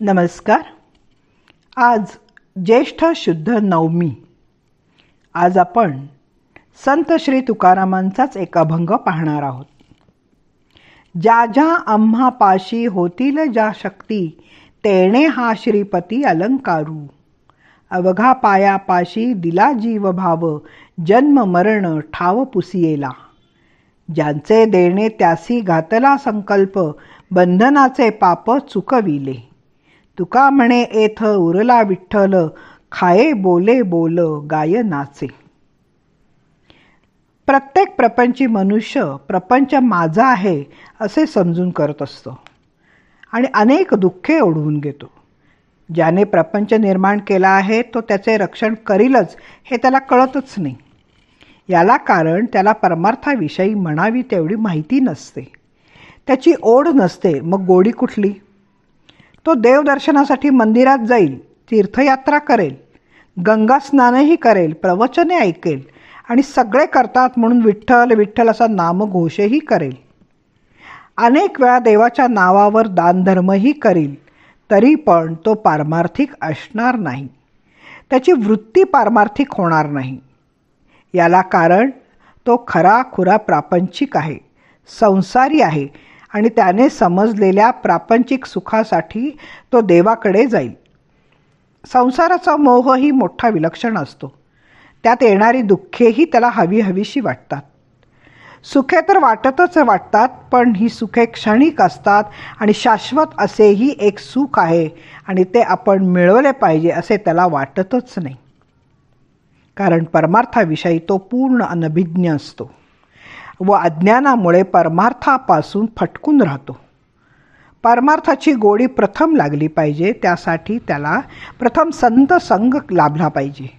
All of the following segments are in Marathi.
नमस्कार. आज ज्येष्ठ शुद्ध नवमी. आज आपण संत श्री तुकारामांचाच एक अभंग पाहणार आहोत. ज्या ज्या आम्हा पाशी होतील ज्या शक्ती तेणे हा श्रीपती अलंकारू. अवघा पायापाशी दिला जीव भाव जन्म मरण ठाव पुसियेला. ज्यांचे देणे त्यासी घातला संकल्प बंधनाचे पाप चुकविले. तुका म्हणे येथ उरला विठ्ठल खाये बोले बोल गाय नाचे. प्रत्येक प्रपंची मनुष्य प्रपंच माझा आहे असे समजून करत असतो. आणि अनेक दुःखे ओढवून घेतो. ज्याने प्रपंच निर्माण केला आहे तो त्याचे रक्षण करीलच हे त्याला कळतच नाही. याला कारण त्याला परमार्थाविषयी म्हणावी तेवढी माहिती नसते. त्याची ओढ नसते मग गोडी कुठली? तो देवदर्शनासाठी मंदिरात जाईल तीर्थयात्रा करेल गंगा स्नानही करेल प्रवचने ऐकेल आणि सगळे करतात म्हणून विठ्ठल विठ्ठल असा नामघोषही करेल. अनेक वेळा देवाच्या नावावर दानधर्मही करील तरी पण तो पारमार्थिक असणार नाही. त्याची वृत्ती पारमार्थिक होणार नाही. याला कारण तो खरा खुरा प्रापंचिक आहे संसारी आहे आणि त्याने समजलेल्या प्रापंचिक सुखासाठी तो देवाकडे जाईल. संसाराचा मोहही मोठा विलक्षण असतो. त्यात येणारी दुःखेही त्याला हवी हवीशी वाटतात. सुखे तर वाटतच वाटतात पण ही सुखे क्षणिक असतात आणि शाश्वत असेही एक सुख आहे आणि ते आपण मिळवले पाहिजे असे त्याला वाटतच नाही. कारण परमार्थाविषयी तो पूर्ण अनभिज्ञ असतो. व अज्ञानामुळे परमार्थापासून फटकून राहतो. परमार्थाची गोडी प्रथम लागली पाहिजे त्यासाठी त्याला प्रथम संत संग लाभला पाहिजे.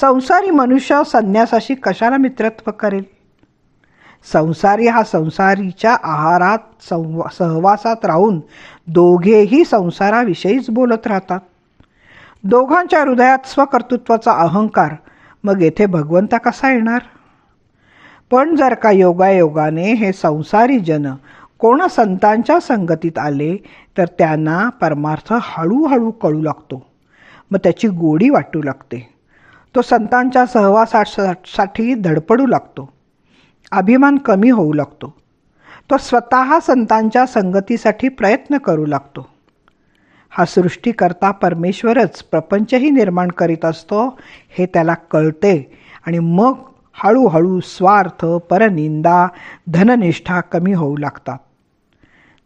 संसारी मनुष्य संन्यासाशी कशाला मित्रत्व करेल? संसारी हा संसारीच्या आहारात संवा सहवासात राहून दोघेही संसाराविषयीच बोलत राहतात. दोघांच्या हृदयात स्वकर्तृत्वाचा अहंकार मग येथे भगवंता कसा येणार? पण जर का योगायोगाने हे संसारी जन कोण संतांच्या संगतीत आले तर त्यांना परमार्थ हळूहळू कळू लागतो. मग त्याची गोडी वाटू लागते. तो संतांच्या सहवासासाठी धडपडू लागतो. अभिमान कमी होऊ लागतो. तो स्वतः संतांच्या संगतीसाठी प्रयत्न करू लागतो. हा सृष्टीकर्ता परमेश्वरच प्रपंचही निर्माण करीत असतो हे त्याला कळते आणि मग हळूहळू स्वार्थ परनिंदा धननिष्ठा कमी होऊ लागतात.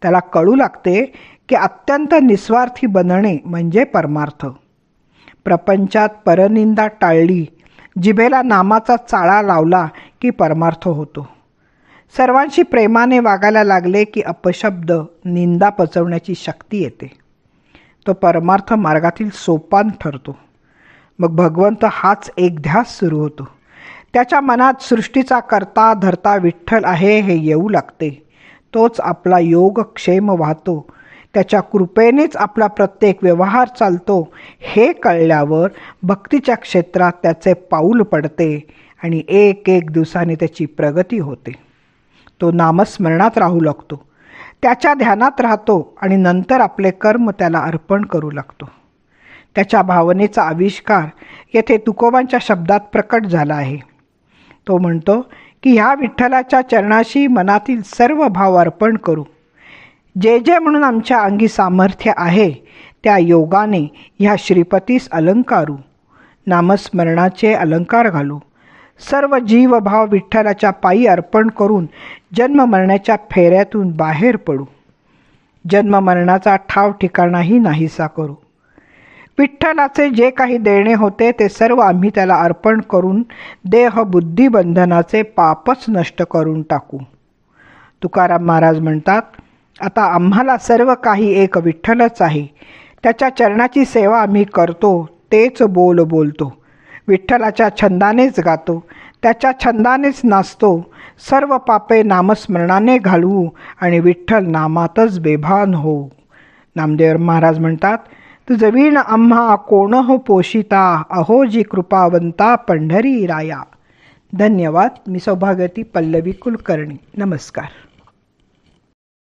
त्याला कळू लागते की अत्यंत निस्वार्थी बनणे म्हणजे परमार्थ. प्रपंचात परनिंदा टाळली जिभेला नामाचा चाळा लावला की परमार्थ होतो. सर्वांशी प्रेमाने वागायला लागले की अपशब्द निंदा पचवण्याची शक्ती येते. तो परमार्थ मार्गातील सोपान ठरतो. मग भगवंत हाच एक ध्यास सुरू होतो. त्याच्या मनात सृष्टीचा करता धरता विठ्ठल आहे हे येऊ लागते. तोच आपला योगक्षेम वाहतो. त्याच्या कृपेनेच आपला प्रत्येक व्यवहार चालतो. हे कळल्यावर भक्तीच्या क्षेत्रात त्याचे पाऊल पडते आणि एक एक दिवसाने त्याची प्रगती होते. तो नामस्मरणात राहू लागतो. त्याच्या ध्यानात राहतो आणि नंतर आपले कर्म त्याला अर्पण करू लागतो. त्याच्या भावनेचा आविष्कार येथे तुकोबांच्या शब्दात प्रकट झाला आहे. तो म्हणतो की ह्या विठ्ठलाच्या चरणाशी मनातील सर्व भाव अर्पण करू. जे जे म्हणून आमच्या अंगी सामर्थ्य आहे त्या योगाने ह्या श्रीपतीस अलंकारू. नामस्मरणाचे अलंकार घालू. सर्व जीवभाव विठ्ठलाच्या पायी अर्पण करून जन्म मरणाच्या फेऱ्यातून बाहेर पडू. जन्म मरणाचा ठाव ठिकाणाही नाहीसा करू. विठ्ठलाचे जे काही देणे होते ते सर्व आम्ही त्याला अर्पण करून देह बुद्धिबंधनाचे पापच नष्ट करून टाकू. तुकाराम महाराज म्हणतात आता आम्हाला सर्व काही एक विठ्ठलच आहे. त्याच्या चरणाची सेवा आम्ही करतो तेच बोल बोलतो. विठ्ठलाच्या छंदानेच गातो त्याच्या छंदानेच नाचतो. सर्व पापे नामस्मरणाने घालवू आणि विठ्ठल नामातच बेभान हो नामदेव महाराज म्हणतात तुझवीण आम्हा कोण हो पोषिता? अहो जी कृपावंता पंढरी राया धन्यवाद. मी सौभाग्यती पल्लवी कुलकर्णी. नमस्कार.